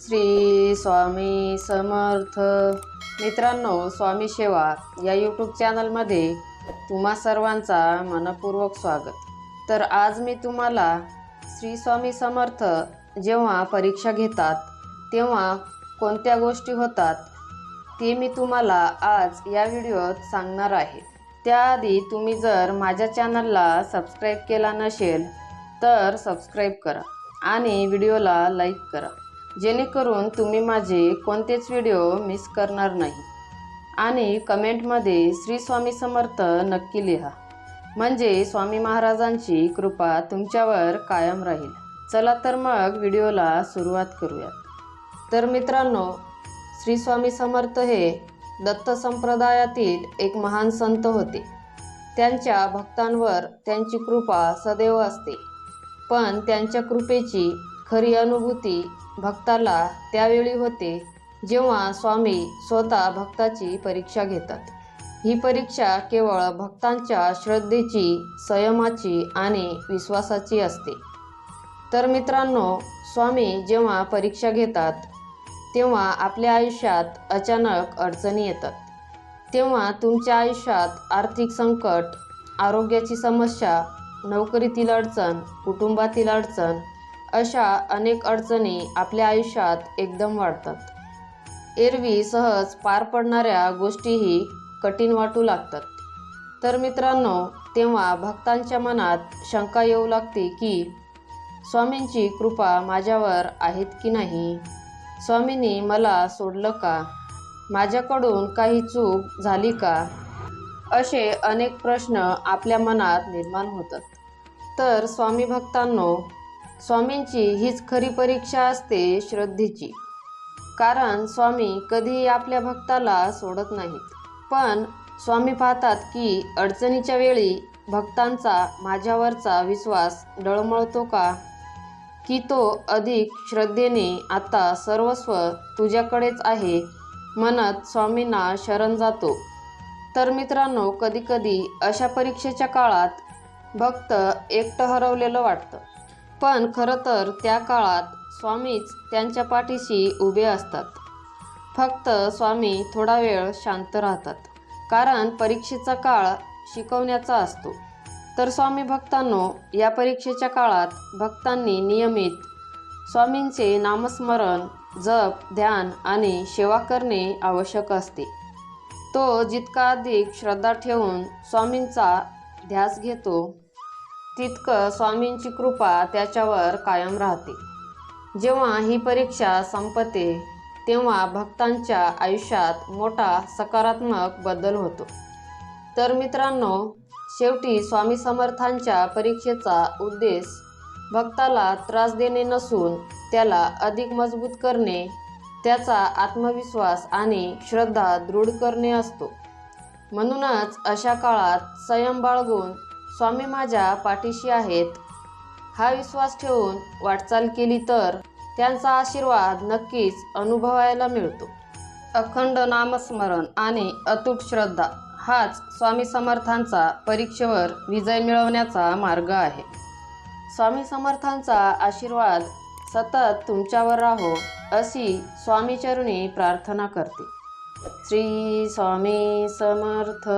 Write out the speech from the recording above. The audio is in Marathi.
श्री स्वामी समर्थ. मित्रांनो स्वामी सेवा या यूट्यूब चॅनलमध्ये तुम्हा सर्वांचा मनपूर्वक स्वागत. तर आज मी तुम्हाला श्री स्वामी समर्थ जेव्हा परीक्षा घेतात तेव्हा कोणत्या गोष्टी होतात ते मी तुम्हाला आज या व्हिडिओत सांगणार आहे. त्याआधी तुम्ही जर माझ्या चॅनलला सबस्क्राईब केला नसेल तर सबस्क्राईब करा आणि व्हिडिओला लाईक करा. जेणेकरून तुम्ही माझे कोणतेच व्हिडिओ मिस करणार नाही. आणि कमेंटमध्ये श्री स्वामी समर्थ नक्की लिहा. म्हणजे स्वामी महाराजांची कृपा तुमच्यावर कायम राहील. चला तर मग व्हिडिओला सुरुवात करूयात. तर मित्रांनो श्री स्वामी समर्थ हे दत्त संप्रदायातील एक महान संत होते. त्यांच्या भक्तांवर त्यांची कृपा सदैव असते. पण त्यांच्या कृपेची खरी अनुभूती भक्ताला त्यावेळी होते जेव्हा स्वामी स्वतः भक्ताची परीक्षा घेतात. ही परीक्षा केवळ भक्तांच्या श्रद्धेची संयमाची आणि विश्वासाची असते. तर मित्रांनो स्वामी जेव्हा परीक्षा घेतात तेव्हा आपल्या आयुष्यात अचानक अडचणी येतात. तेव्हा तुमच्या आयुष्यात आर्थिक संकट आरोग्याची समस्या नोकरीतील अडचण कुटुंबातील अडचण अशा अनेक अडचणी आपल्या आयुष्यात एकदम वाढतात. एरवी सहज पार पडणाऱ्या गोष्टीही कठीण वाटू लागतात. तर मित्रांनो तेव्हा भक्तांच्या मनात शंका येऊ लागते की स्वामींची कृपा माझ्यावर आहेत की नाही? स्वामींनी मला सोडलं का? माझ्याकडून काही चूक झाली का? असे अनेक प्रश्न आपल्या मनात निर्माण होतात. तर स्वामी भक्तांनो स्वामींची हीच खरी परीक्षा असते श्रद्धेची. कारण स्वामी कधीही आपल्या भक्ताला सोडत नाहीत. पण स्वामी पाहतात की अडचणीच्या वेळी भक्तांचा माझ्यावरचा विश्वास डळमळतो का? की तो अधिक श्रद्धेने आता सर्वस्व तुझ्याकडेच आहे म्हणत स्वामींना शरण जातो. तर मित्रांनो कधीकधी अशा परीक्षेच्या काळात भक्त एकटं हरवलेलं वाटतं. पण खरं तर त्या काळात स्वामीच त्यांच्या पाठीशी उभे असतात. फक्त स्वामी थोडा वेळ शांत राहतात. कारण परीक्षेचा काळ शिकवण्याचा असतो. तर स्वामी भक्तांनो या परीक्षेच्या काळात भक्तांनी नियमित स्वामींचे नामस्मरण जप ध्यान आणि सेवा करणे आवश्यक असते. तो जितका अधिक श्रद्धा ठेवून स्वामींचा ध्यास घेतो तितकं स्वामींची कृपा त्याच्यावर कायम राहते. जेव्हा ही परीक्षा संपते तेव्हा भक्तांच्या आयुष्यात मोठा सकारात्मक बदल होतो. तर मित्रांनो शेवटी स्वामी समर्थांच्या परीक्षेचा उद्देश भक्ताला त्रास देणे नसून त्याला अधिक मजबूत करणे त्याचा आत्मविश्वास आणि श्रद्धा दृढ करणे असतो. म्हणूनच अशा काळात संयम बाळगून स्वामी माझ्या पाठीशी आहेत. हा विश्वास ठेवून वाटचाल केली तर त्यांचा आशीर्वाद नक्कीच अनुभवायला मिळतो. अखंड नामस्मरण आणि अतूट श्रद्धा हाच स्वामी समर्थांचा परीक्षेवर विजय मिळवण्याचा मार्ग आहे. स्वामी समर्थांचा आशीर्वाद सतत तुमच्यावर राहो अशी स्वामीचरणी प्रार्थना करते. श्री स्वामी समर्थ.